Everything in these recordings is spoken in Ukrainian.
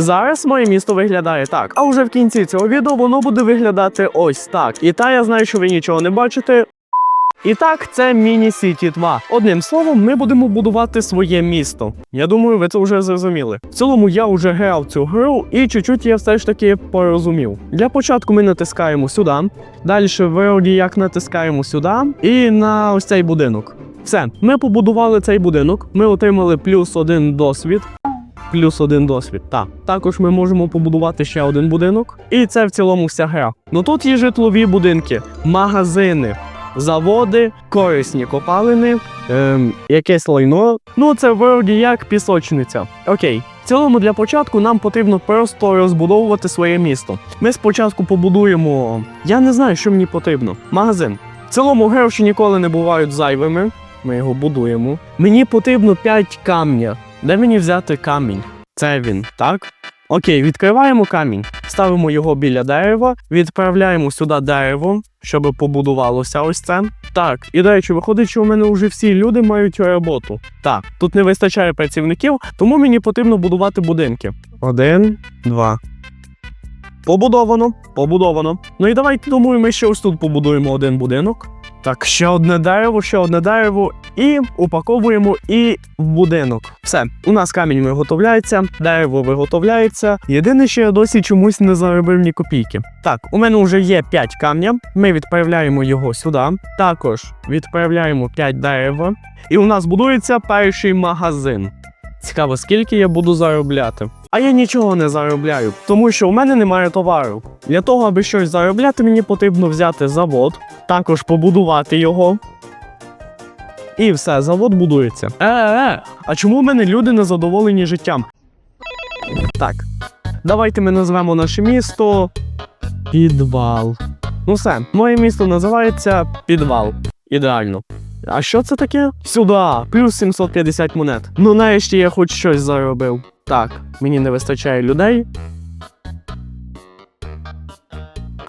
Зараз моє місто виглядає так. А вже в кінці цього відео воно буде виглядати ось так. І та я знаю, що ви нічого не бачите. І так, це Міні Сіті 2. Одним словом, ми будемо будувати своє місто. Я думаю, ви це вже зрозуміли. В цілому я вже грав цю гру, і чуть-чуть я все ж таки порозумів. Для початку ми натискаємо сюди. Далі вроді як натискаємо сюди і на ось цей будинок. Все, ми побудували цей будинок. Ми отримали плюс один досвід. Плюс один досвід. Так. Також ми можемо побудувати ще один будинок. І це в цілому вся гра. Ну тут є житлові будинки, магазини, заводи, корисні копалини, ем, якесь лайно. Ну, це вроді як пісочниця. Окей. В цілому для початку нам потрібно просто розбудовувати своє місто. Ми спочатку побудуємо. Я не знаю, що мені потрібно. Магазин. В цілому гроші ніколи не бувають зайвими. Ми його будуємо. Мені потрібно 5 камня. Де мені взяти камінь? Це він, так? Окей, відкриваємо камінь, ставимо його біля дерева, відправляємо сюди дерево, щоб побудувалося ось це. Так, і до речі, виходить, що у мене вже всі люди мають роботу. Так, тут не вистачає працівників, тому мені потрібно будувати будинки. Один, два. Побудовано, побудовано. Ну і давайте думаю, ми ще ось тут побудуємо один будинок. Так, ще одне дерево, ще одне дерево, і упаковуємо і в будинок. Все, у нас камінь виготовляється, дерево виготовляється. Єдине, що я досі чомусь не заробив ні копійки. Так, у мене вже є 5 камня. Ми відправляємо його сюди. Також відправляємо 5 дерева. І у нас будується перший магазин. Цікаво, скільки я буду заробляти. А я нічого не заробляю, тому що у мене немає товару. Для того, аби щось заробляти, мені потрібно взяти завод, також побудувати його. І все, завод будується. Е-е, а чому в мене люди не задоволені життям? Так, давайте ми назвемо наше місто Підвал. Ну все, моє місто називається Підвал. Ідеально. А що це таке? Сюди, плюс 750 монет. Ну нарешті я хоч щось заробив. Так, мені не вистачає людей.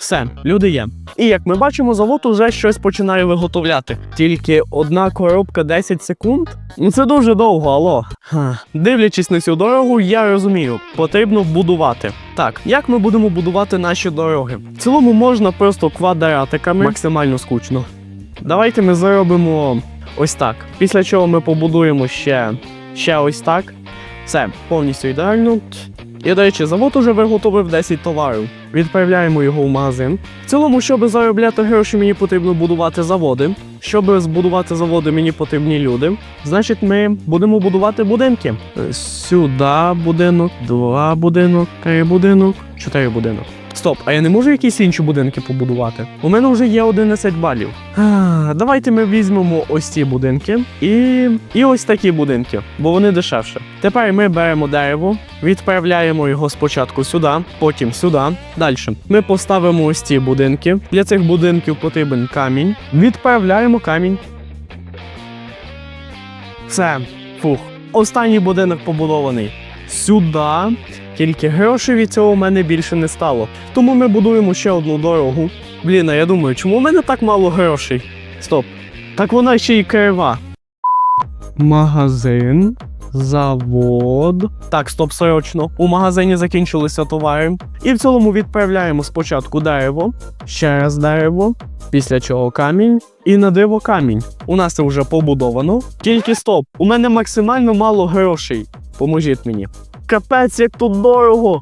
Все, люди є. І як ми бачимо, завод уже щось починає виготовляти. Тільки одна коробка 10 секунд. Ну це дуже довго, алло. Ха. Дивлячись на цю дорогу, я розумію, потрібно будувати. Так, як ми будемо будувати наші дороги? В цілому можна просто квадратиками, максимально скучно. Давайте ми зробимо ось так. Після чого ми побудуємо ще, ще ось так. Все, повністю ідеально. І, до речі, завод уже виготовив 10 товарів. Відправляємо його в магазин. В цілому, щоб заробляти гроші, мені потрібно будувати заводи. Щоб збудувати заводи, мені потрібні люди. Значить, ми будемо будувати будинки. Е, Сюди будинок, два будинок, три будинок, чотири будинок. Стоп, а я не можу якісь інші будинки побудувати? У мене вже є 11 балів. Давайте ми візьмемо ось ці будинки і, і ось такі будинки, бо вони дешевше. Тепер ми беремо дерево, відправляємо його спочатку сюди, потім сюди. Далі ми поставимо ось ці будинки. Для цих будинків потрібен камінь. Відправляємо камінь. Все, фух. Останній будинок побудований. Сюди. Тільки грошей від цього в мене більше не стало. Тому ми будуємо ще одну дорогу. Блін, а я думаю, чому в мене так мало грошей? Стоп. Так вона ще й крива. Магазин. Завод. Так, стоп, срочно. У магазині закінчилися товари. І в цілому відправляємо спочатку дерево, ще раз дерево, після чого камінь. І на диво камінь. У нас це вже побудовано. Тільки стоп, у мене максимально мало грошей. Поможіть мені. Капець, як тут дорого.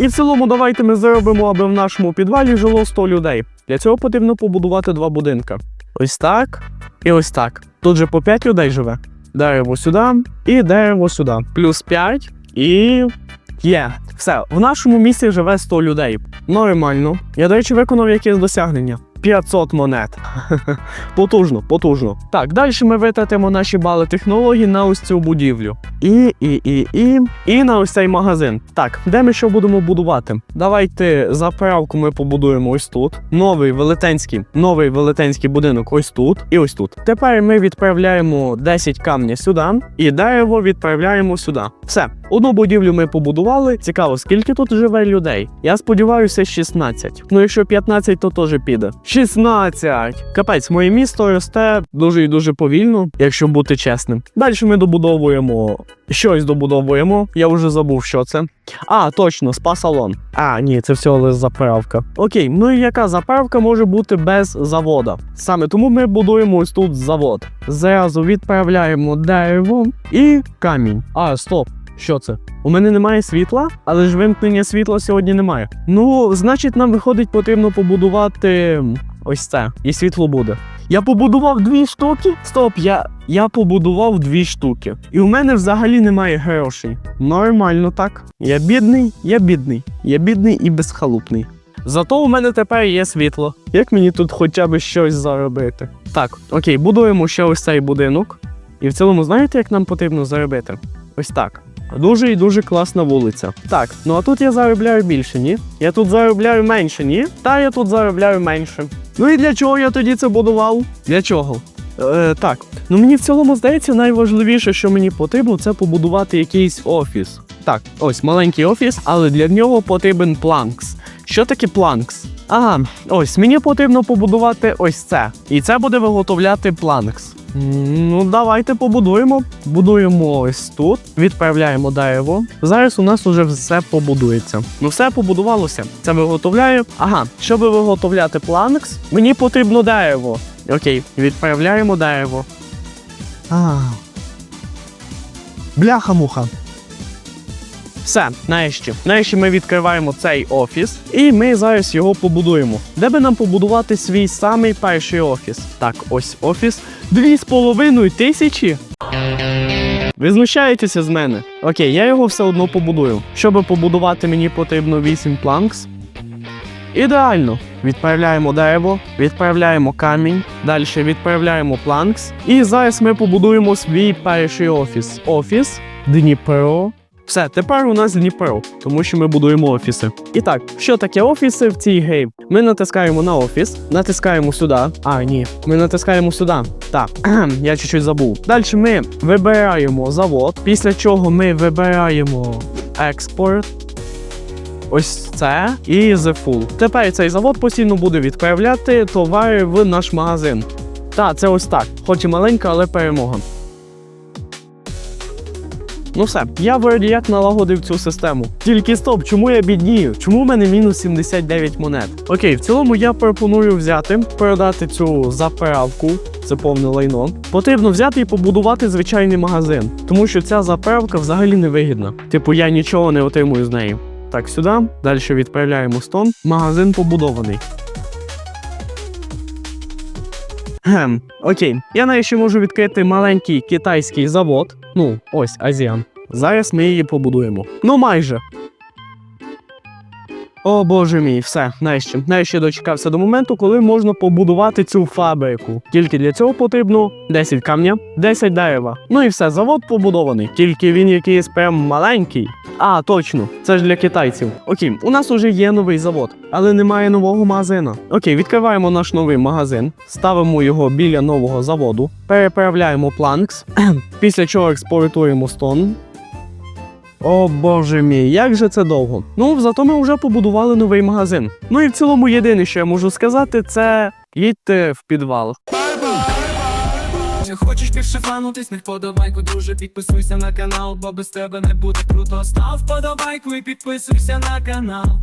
І в цілому давайте ми зробимо, аби в нашому підвалі жило 100 людей. Для цього потрібно побудувати два будинка. Ось так і ось так. Тут же по 5 людей живе. Дерево сюди і дерево сюди. Плюс 5 і. Є. Все, в нашому місті живе 100 людей. Нормально. Я, до речі, виконав якесь досягнення. 500 монет. потужно, потужно. Так, далі ми витратимо наші бали технологій на ось цю будівлю. І, і, і, і, і на ось цей магазин. Так, де ми що будемо будувати? Давайте заправку ми побудуємо ось тут. Новий велетенський, новий велетенський будинок ось тут і ось тут. Тепер ми відправляємо 10 камня сюди, і дерево відправляємо сюди. Все, Одну будівлю ми побудували. Цікаво, скільки тут живе людей. Я сподіваюся, 16. Ну, якщо 15, то теж піде. 16! Капець, моє місто росте дуже і дуже повільно, якщо бути чесним. Далі ми добудовуємо щось добудовуємо. Я вже забув, що це. А, точно, спа-салон. А, ні, це всього лише заправка. Окей, ну і яка заправка може бути без завода? Саме тому ми будуємо ось тут завод. Зразу відправляємо дерево і камінь. А, стоп. Що це? У мене немає світла, але ж вимкнення світла сьогодні немає. Ну, значить, нам виходить, потрібно побудувати ось це, і світло буде. Я побудував дві штуки. Стоп, я, я побудував дві штуки. І у мене взагалі немає грошей. Нормально так. Я бідний, я бідний. Я бідний і безхалупний. Зато у мене тепер є світло. Як мені тут хоча б щось заробити? Так, окей, будуємо ще ось цей будинок. І в цілому, знаєте, як нам потрібно заробити? Ось так. Дуже і дуже класна вулиця. Так, ну а тут я заробляю більше, ні? Я тут заробляю менше, ні? Та я тут заробляю менше. Ну і для чого я тоді це будував? Для чого? Е, так, ну мені в цілому здається, найважливіше, що мені потрібно, це побудувати якийсь офіс. Так, ось маленький офіс, але для нього потрібен планкс. Що таке планкс? Ага, ось мені потрібно побудувати ось це. І це буде виготовляти планкс. Ну, давайте побудуємо. Будуємо ось тут, відправляємо дерево. Зараз у нас уже все побудується. Ну, все побудувалося. Це виготовляю. Ага, щоб виготовляти планкс, мені потрібно дерево. Окей, відправляємо дерево. А. Бляха-муха. Все, нарешті. Нарешті ми відкриваємо цей офіс, і ми зараз його побудуємо. Де би нам побудувати свій самий перший офіс? Так, ось офіс. Дві з половиною тисячі. Ви знущаєтеся з мене? Окей, я його все одно побудую. Щоб побудувати, мені потрібно 8 планкс. Ідеально. Відправляємо дерево, відправляємо камінь, далі відправляємо планкс. І зараз ми побудуємо свій перший офіс. Офіс Дніпро. Все, тепер у нас Дніпро, тому що ми будуємо офіси. І так, що таке офіси в цій грі? Ми натискаємо на офіс, натискаємо сюди. А, ні, ми натискаємо сюди. Так, я чуть-чуть забув. Далі ми вибираємо завод, після чого ми вибираємо експорт. Ось це і The Full. Тепер цей завод постійно буде відправляти товари в наш магазин. Та, це ось так. Хоч і маленька, але перемога. Ну все, я вроді як налагодив цю систему. Тільки стоп, чому я біднію? Чому в мене мінус 79 монет? Окей, в цілому я пропоную взяти, продати цю заправку. Це повне лайно. Потрібно взяти і побудувати звичайний магазин, тому що ця заправка взагалі не вигідна. Типу, я нічого не отримую з неї. Так, сюди. Далі відправляємо стон. Магазин побудований. Гем, окей. Я нарешті можу відкрити маленький китайський завод. Ну, ось Азіан. Зараз ми її побудуємо. Ну, майже. О боже мій, все, нарешті. Нарешті дочекався до моменту, коли можна побудувати цю фабрику. Тільки для цього потрібно 10 камня, 10 дерева. Ну і все, завод побудований. Тільки він якийсь прям маленький. А, точно, це ж для китайців. Окей, у нас уже є новий завод, але немає нового магазина. Окей, відкриваємо наш новий магазин, ставимо його біля нового заводу, переправляємо планкс, після чого експортуємо стон. О боже мій, як же це довго. Ну, зато ми вже побудували новий магазин. Ну і в цілому єдине, що я можу сказати, це їдьте в підвал. Чи хочеш більше фанутись, не вподобайку, друже, підписуйся на канал, бо без тебе не буде круто. Став вподобайку і підписуйся на канал.